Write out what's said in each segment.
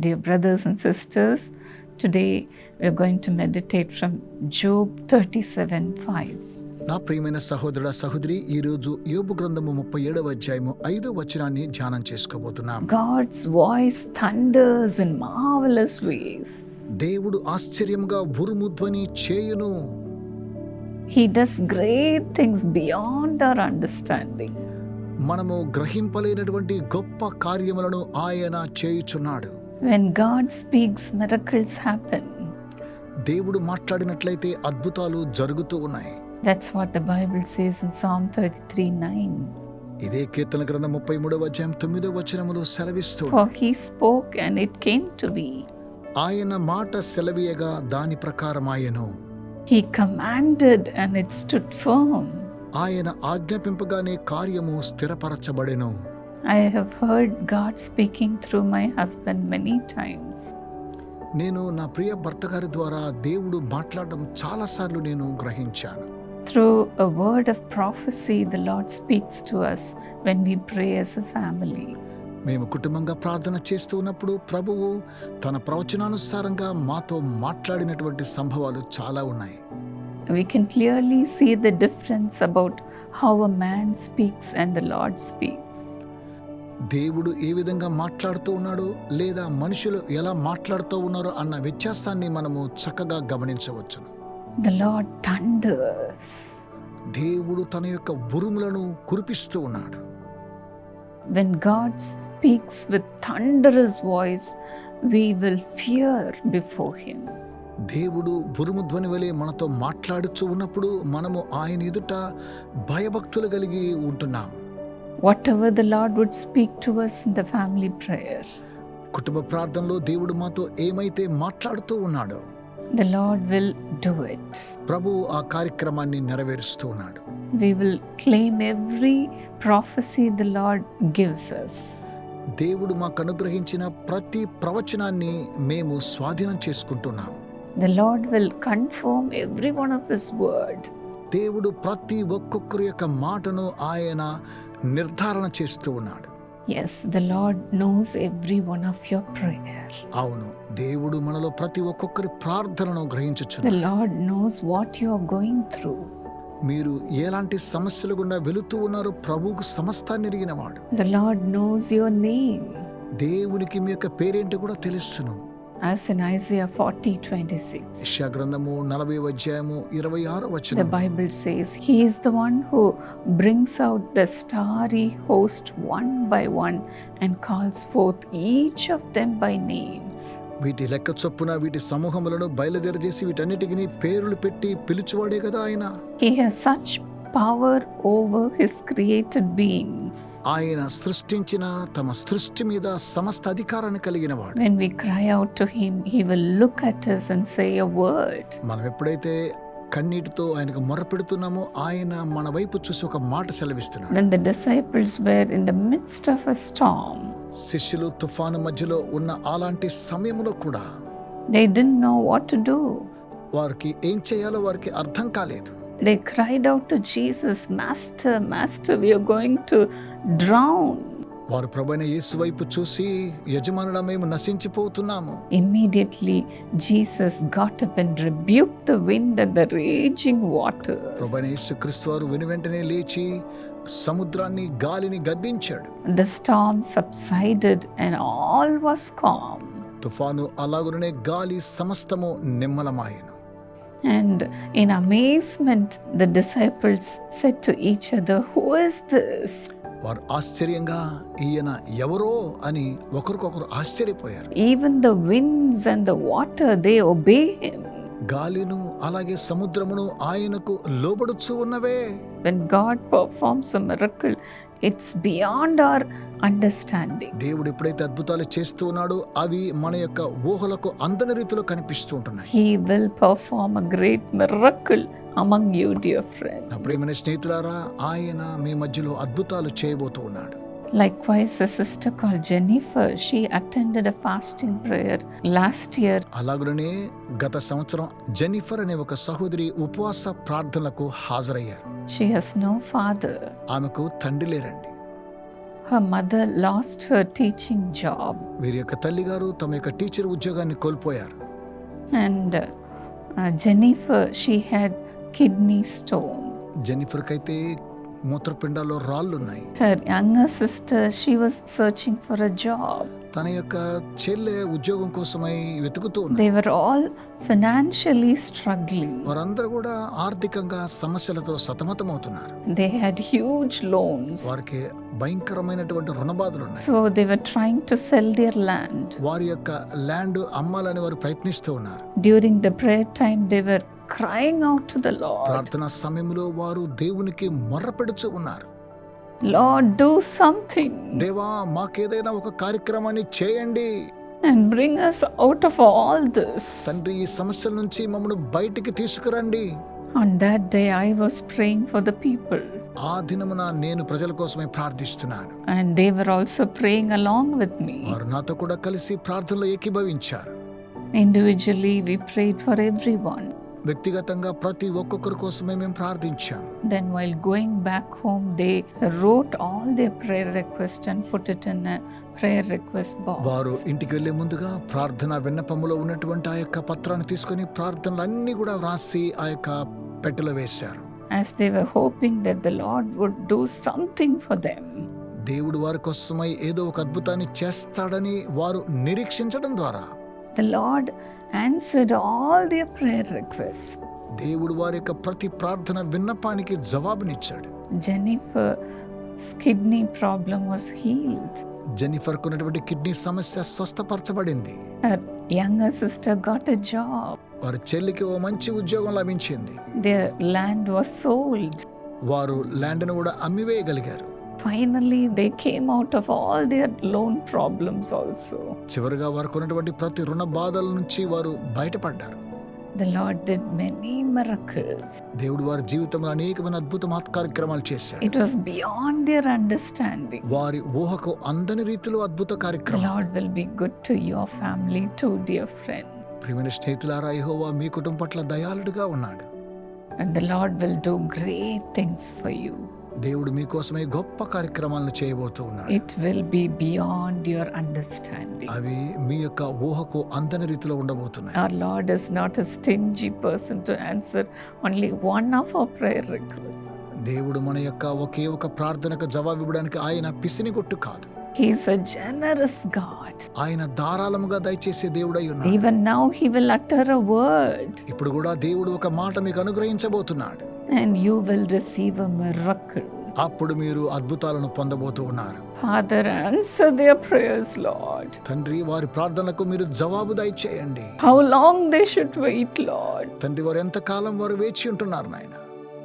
Dear brothers and sisters today we are going to meditate from Job thirty seven five నా ప్రియమైన సహోదర సహోదరి ఈ రోజు యోబు గ్రంథము ముప్పై ఏడవ అధ్యాయము ఐదో వచనాన్ని ధ్యానం చేసుకోబోతున్నాం. God's voice thunders in marvellous ways దేవుడు ఆశ్చర్యంగా ఉరుముద్వని చేయును. He does great things beyond understanding మనము గ్రహింపలేనటువంటి గొప్ప కార్యములను ఆయన చేయుచున్నాడు. When God speaks, miracles happen. దేవుడు మాట్లాడినట్లయితే అద్భుతాలు జరుగుతూ ఉన్నాయి That's what the Bible says in Psalm 33 9. ఇదే కీర్తన గ్రంథం ముప్పై మూడవ అధ్యాయం తొమ్మిదో వచనములో సెలవిస్తూ For he spoke and it came to be. ఆయన మాట సెలవీయగా దాని ప్రకారమాయను He commanded and it stood firm. ఆయన ఆజ్ఞాపింపగానే కార్యము స్థిరపరచబడెను I have heard God speaking through my husband many times. నేను నా ప్రియ భర్త గారి ద్వారా దేవుడు మాట్లాడడం చాలాసార్లు నేను గ్రహించాను Through a word of prophecy, the Lord speaks to us when we pray as a family. మేము కుటుంబంగా ప్రార్థన చేస్తూ ఉన్నప్పుడు ప్రభువు తన ప్రవచనానుసారంగా మాతో మాట్లాడినటువంటి సంభవాలు చాలా ఉన్నాయి We can clearly see the difference about how a man speaks and the Lord speaks. దేవుడు ఏ విధంగా మాట్లాడుతూ ఉన్నాడో లేదా మనుషులు ఎలా మాట్లాడుతూ ఉన్నారో అన్న వ్యత్యాసాన్ని మనము చక్కగా గమనించవచ్చును. దేవుడు తన యొక్క ఉరుములను కురిపిస్తూ ఉన్నాడు When God speaks with thunderous voice, we will fear before Him. దేవుడు ఉరుము ధ్వని వలె మనతో మాట్లాడుచూ ఉన్నప్పుడు మనము ఆయన ఎదుట భయభక్తులు కలిగి ఉంటున్నాం Whatever the Lord would speak to us in the family prayer, కుటుంబ ప్రార్థనలో దేవుడు మాతో ఏమైతే మాట్లాడుతూ ఉన్నాడో the Lord will do it. ప్రభు ఆ కార్యక్రమాన్ని నెరవేరుస్తూ ఉన్నాడు We will claim every prophecy the Lord gives us. దేవుడు మాకు అనుగ్రహించిన ప్రతి ప్రవచనాన్ని మేము స్వాధీనం చేసుకుంటున్నాం The Lord will confirm every one of His word. దేవుడు ప్రతి ఒక్కొక్కరి యొక్క మాటను ఆయన నిర్ధారణ చేస్తూ ఉన్నాడు Yes, the Lord knows every one of your prayer. అవును దేవుడు మనలో ప్రతి ఒక్కొక్కరి ప్రార్థనను The గ్రహించుచున్నాడు Lord knows what you are going through. మీరు ఎలాంటి సమస్యలు గుండా వెళుతూ ఉన్నారో ప్రభువుకు సమస్తాన్ని ఎరిగినవాడు The Lord knows your name. దేవునికి మీ యొక్క పేరేంటి కూడా తెలుసును As in Isaiah 40 26. యెషయా గ్రంథము నలభై అధ్యాయము ఇరవై ఆరో The వచ్చిన Bible says, He is the one who brings out the starry host one by one and calls forth each of them by name. వీటి లెక్క చొప్పున వీటి సమూహములను బయలుదేరజేసి వీటన్నిటికి పేర్లు పెట్టి పిలుచువాడే కదా ఆయన He has such power over His created beings. ఆయన సృష్టించిన తమ సృష్టి మీద సమస్త అధికారాన్ని కలిగిన వాడు When we cry out to Him, He will look at us and say a word. మనం ఎప్పుడైతే కన్నీటితో ఆయనకు మొరపెడుతున్నామో ఆయన మన వైపు చూసి ఒక మాట సెలవిస్తున్నాడు When the disciples were in the midst of a storm, శిష్యులు తుఫాను మధ్యలో ఉన్న అలాంటి సమయంలో కూడా they didn't know what to do. వారికి ఏం చేయాలో వారికి అర్థం కాలేదు They cried out to Jesus, Master, Master, we are going to drown. వారు ప్రభైన యేసు వైపు చూసి యజమానుల మేము నశించిపోతున్నాము Immediately, Jesus got up and rebuked the wind and the raging waters. ప్రభైన యేసు క్రీస్తు వారు వెను వెంటనే లేచి సముద్రాన్ని గాలిని గద్దించాడు The storm subsided and all was calm. తుఫాను అలాగునే గాలి సమస్తము నిమ్మలమాయను And in amazement, the disciples said to each other, Who is this? వారు ఆశ్చర్యంగా ఈయన ఎవరో అని ఒకరికొకరు ఆశ్చర్యపోయారు Even the winds and the water, they obey him. గాలిను అలాగే సముద్రమును ఆయనకు లోబడుచు ఉన్నవే When God performs a miracle, it's beyond our understanding. దేవుడు ఎప్పుడైతే అద్భుతాలు చేస్తూ ఉన్నాడో అవి మన యొక్క ఊహలకు అందని రీతిలో కనిపిస్తూ ఉంటున్నాయి He will perform a great miracle among you, dear friend. నా ప్రియమైన స్నేహితులారా ఆయన మీ మధ్యలో అద్భుతాలు చేయబోతూ ఉన్నాడు Likewise, a sister called Jennifer, she attended a fasting prayer last year. అలాగనే గత సంవత్సరం జెన్నిఫర్ అనే ఒక సహోదరి ఉపవాస ప్రార్థనలకు హాజరయ్యారు She has no father. ఆమెకు తండ్రి లేరండి her mother lost her teaching job, వీరి యొక్క తల్లిగారు తమ యొక్క టీచర్ ఉద్యోగాన్ని కోల్పోయారు and uh, uh, Jennifer, she had kidney stone. జెన్నిఫర్కి అయితే మూత్రపిండాల్లో రాళ్ళు ఉన్నాయి Her younger sister, she was searching for a job. తన యొక్క చెల్లె ఉద్యోగం కోసమై వెతుకుతూ ఉంది They were all financially struggling. వారందరూ కూడా ఆర్థికంగా సమస్యలతో సతమతమవుతున్నారు They had huge loans. వారికి భయంకరమైనటువంటి రుణబాధలు ఉన్నాయి So they were trying to sell their land. వారి యొక్క ల్యాండ్ అమ్మాలని వారు ప్రయత్నిస్తూ ఉన్నారు During the prayer time, they were crying out to the Lord ప్రార్థన సమయంలో వారు దేవునికి మొర్రపెడుచు ఉన్నారు Lord, do something దేవా మాకేదైనా ఒక కార్యక్రమాన్ని చేయండి and bring us out of all this. తండ్రి ఈ సమస్యల నుంచి మమ్మల్ని బయటికి తీసుకురండి On that day, I was praying for the people, ఆ దినమున నేను ప్రజల కోసమే ప్రార్థిస్తున్నాను and they were also praying along with me. వారు నాతో కూడా కలిసి ప్రార్థనలో ఏకీభవించారు Individually, we prayed for everyone. వ్యక్తిగతంగా ప్రతి ఒక్కొక్కరి కోసమే మేము ప్రార్థించాం. Then while going back home they wrote all they prayer request and put it in prayer request box వారు ఇంటికి వెళ్ళే ముందుగా ప్రార్థన విన్నపములో ఉన్నటువంటి ఆ యొక్క పత్రాన్ని తీసుకొని ప్రార్థనలు అన్ని కూడా వ్రాసి ఆ యొక్క పెట్టెలో వేశారు. As they were hoping that the lord would do something for them. దేవుడు వారి కోసమై ఏదో ఒక అద్భుతాన్ని చేస్తాడని వారు నిరీక్షించడం ద్వారా the lord answered all their prayer request దేవుడు వారి యొక్క ప్రతి ప్రార్థన విన్నపానికి జవాబునిచ్చాడు. Jennifer kidney problem was healed Jennifer కొన్నటువంటి kidney సమస్య స్వస్థపరచబడింది. Younger sister got a job వారి చెల్లికి ఓ మంచి ఉద్యోగం లభించింది. దేర్ ల్యాండ్ వాస్ సోల్డ్ వారు ల్యాండ్ను కూడా అమ్మివేయగలిగారు. Finally, they came out of all their loan problems also. చివరిగా వారికి ఉన్నటువంటి ప్రతి రుణ బాధల నుంచి వారు బయటపడ్డారు The Lord did many miracles. దేవుడు వారి జీవితంలో అనేకమైన అద్భుత కార్యక్రమాలు చేశాడు It was beyond their understanding. వారి ఊహకు అందని రీతిలో అద్భుత The కార్యక్రమం Lord will be good to your family too, dear friend. ప్రియమైన స్నేహితులారా యెహోవా మీ కుటుంబం పట్ల దయాళుడుగా ఉన్నాడు And the Lord will do great things for you. దేవుడు మీకోసమే గొప్ప కార్యక్రమాలను చేయబోతూ ఉన్నాడు. It will be beyond your understanding అవి మీ యొక్క ఊహకు అందని రీతిలో ఉండబోతున్నాయి. Our Lord is not a stingy person to answer only one of our prayer request దేవుడు మన యొక్క ఒకే ఒక ప్రార్థనకు జవాబు ఇవ్వడానికి ఆయన పిసిని కొట్టు కాదు. హీస్ అ జనరస్ గాడ్ ఆయన ధారాళముగా దయచేసే దేవుడు ఉన్నాడు. Even now he will utter a word ఇప్పుడు కూడా దేవుడు ఒక మాట మీకు అనుగ్రహించబోతున్నాడు. And you will receive a miracle అప్పుడు మీరు అద్భుతాలను పొందబోతూ ఉన్నారు. Father answer their prayers Lord తండ్రి వారి ప్రార్థనలకు మీరు జవాబు దయచేయండి. How long they should wait Lord తండ్రి వారు ఎంత కాలం వారు వేచి ఉంటున్నారు నాయనా?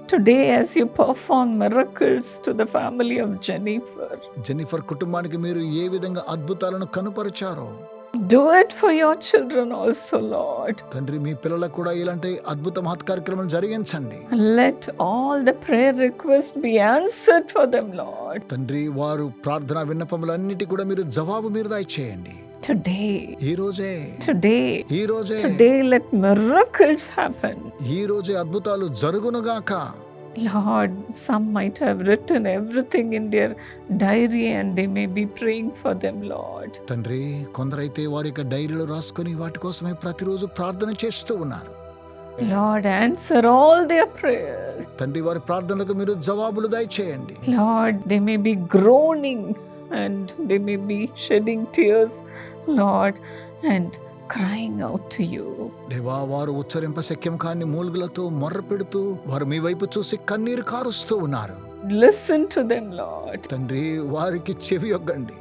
Today, as you perform miracles to the family of Jennifer, Jennifer కుటుంబానికి మీరు ఏ విధంగా అద్భుతాలను కనుపరిచారో do it for your children also, Lord. తండ్రి మీ పిల్లలకు కూడా ఇలాంటి అద్భుత మహత్ కార్యక్రమాలు జరిగించండి Let all the prayer requests be answered for them, Lord. తండ్రి వారు ప్రార్థన విన్నపములన్నిటి కూడా మీరు జవాబు మీరు దయచేయండి Today, ఈ రోజే today, ఈ రోజే today, let miracles happen. ఈ రోజే అద్భుతాలు జరుగునుగాక Lord, some might have written everything in their diary and they may be praying for them, Lord. తండ్రి కొందరైతే వారి యొక్క డైరీలో రాసుకొని వాటి కోసమే ప్రతిరోజు ప్రార్థన చేస్తూ ఉన్నారు Lord, answer all their prayers. తండ్రి వారి ప్రార్థనలకు మీరు జవాబులు దయచేయండి Lord, they may be groaning and they may be shedding tears, Lord, and crying out to you. దేవా వారు ఉచ్చరింప శక్యం కాని మూలుగులతో మొర్ర పెడుతూ వారు మీ వైపు చూసి కన్నీరు కారుస్తూ ఉన్నారు Listen to them, Lord. తండ్రి వారికి చెవి యొగ్గండి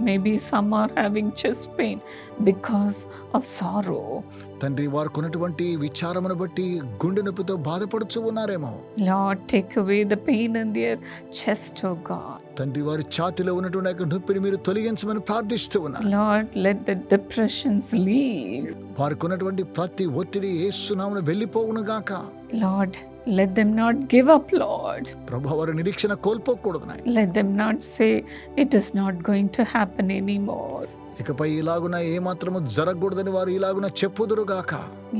Maybe some are having chest pain because of sorrow. తండ్రి వారు కొన్నటువంటి విచారమును బట్టి గుండె నొప్పితో బాధపడుచు ఉన్నారేమో Lord, take away the pain in their chest, oh God. తండ్రి వారి ఛాతిలో ఉన్నటువంటి ఆ యొక్క నొప్పిని మీరు తొలగించమని ప్రార్థిస్తూ ఉన్నారు Lord, let the depressions leave. వారికి ఉన్నటువంటి ప్రతి ఒత్తిడి ఏసునామును వెళ్ళిపోవును గాక Lord, let them not give up, Lord. ప్రభు వారి నిరీక్షణ కోల్పోకూడదు నాయన Let them not say it is not going to happen anymore. ఇకపై ఇలాగున ఏమాత్రము జరగకూడదని వారు ఇలాగున చెప్పుదురు గాక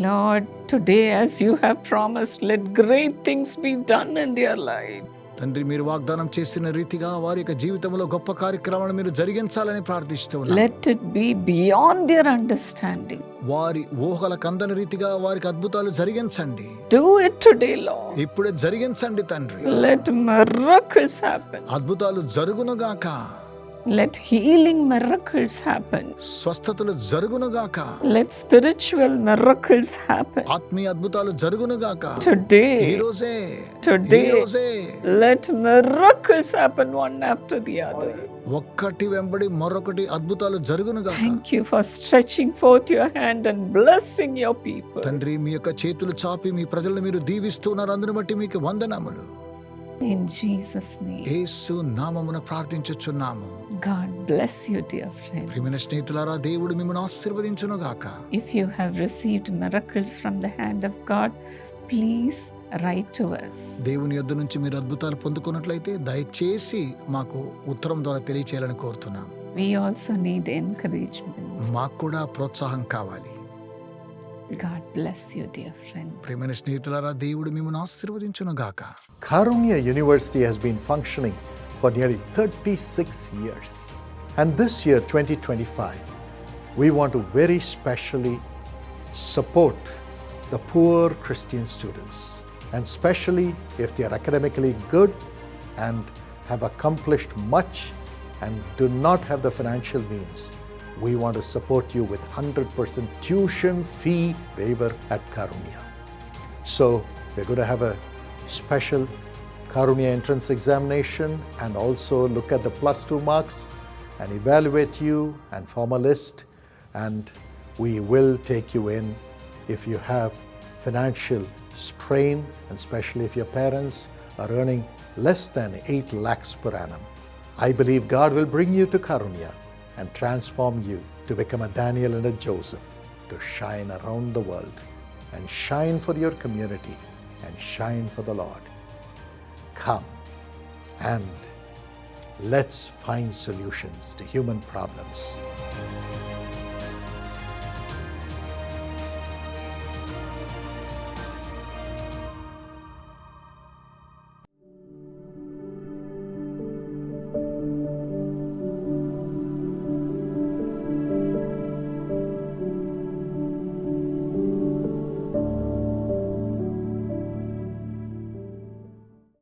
Lord, today, as you have promised, let great things be done in their life. తండ్రి మీరు వాగ్దానం చేసిన రీతిగా వారి యొక్క జీవితంలో గొప్ప కార్యక్రమాలు మీరు జరిగించాలని ప్రార్థిస్తూ Let it be beyond their understanding. వారి ఊహల కందని రీతిగా వారికి అద్భుతాలు జరిగించండి Do it today, Lord. ఇప్పుడే జరిగించండి తండ్రి Let miracles happen. అద్భుతాలు జరుగునుగాక Let healing miracles happen. స్వస్థతలు జరుగునుగాక Let spiritual miracles happen. ఆత్మీయ అద్భుతాలు జరుగునుగాక ఈ Today, రోజే ఈ today, రోజే let miracles happen one after the other. ఒక్కటి వెంబడి మరొకటి అద్భుతాలు జరుగునుగాక Thank you for stretching forth your hand and blessing your people. తండ్రి మీ యొక్క చేతులు చాపి మీ ప్రజలను మీరు దీవిస్తున్నారు అందుని బట్టి మీకు వందనములు In Jesus' name, యేసు నామమున ప్రార్థించుచున్నాము God bless you, dear friend. ప్రియమైన స్నేహితులారా దేవుడు మిమ్మల్ని ఆశీర్వదించునుగాక If you have received miracles from the hand of God, please write to us. దేవుని యొద్ద నుంచి మీరు అద్భుతాలు పొందుకున్నట్లయితే దయచేసి మాకు ఉత్తరం ద్వారా తెలియచేయాలని కోరుతున్నాం We also need encouragement. మాకు కూడా ప్రోత్సాహం కావాలి God bless you, dear friend. ప్రియమైన స్నేహితులారా దేవుడు మిమ్మల్ని ఆశీర్వదించునుగాక Karunya University has been functioning for nearly 36 years. And this year, 2025, we want to very specially support the poor Christian students. And especially if they are academically good and have accomplished much and do not have the financial means, we want to support you with 100% tuition fee waiver at Karunya. So we're going to have a special Karunya entrance examination and also look at the plus two marks and evaluate you and form a list. And we will take you in if you have financial strain, and especially if your parents are earning less than 8 lakhs per annum. I believe God will bring you to Karunya and transform you to become a Daniel and a Joseph, to shine around the world and shine for your community and shine for the Lord. Come and let's find solutions to human problems.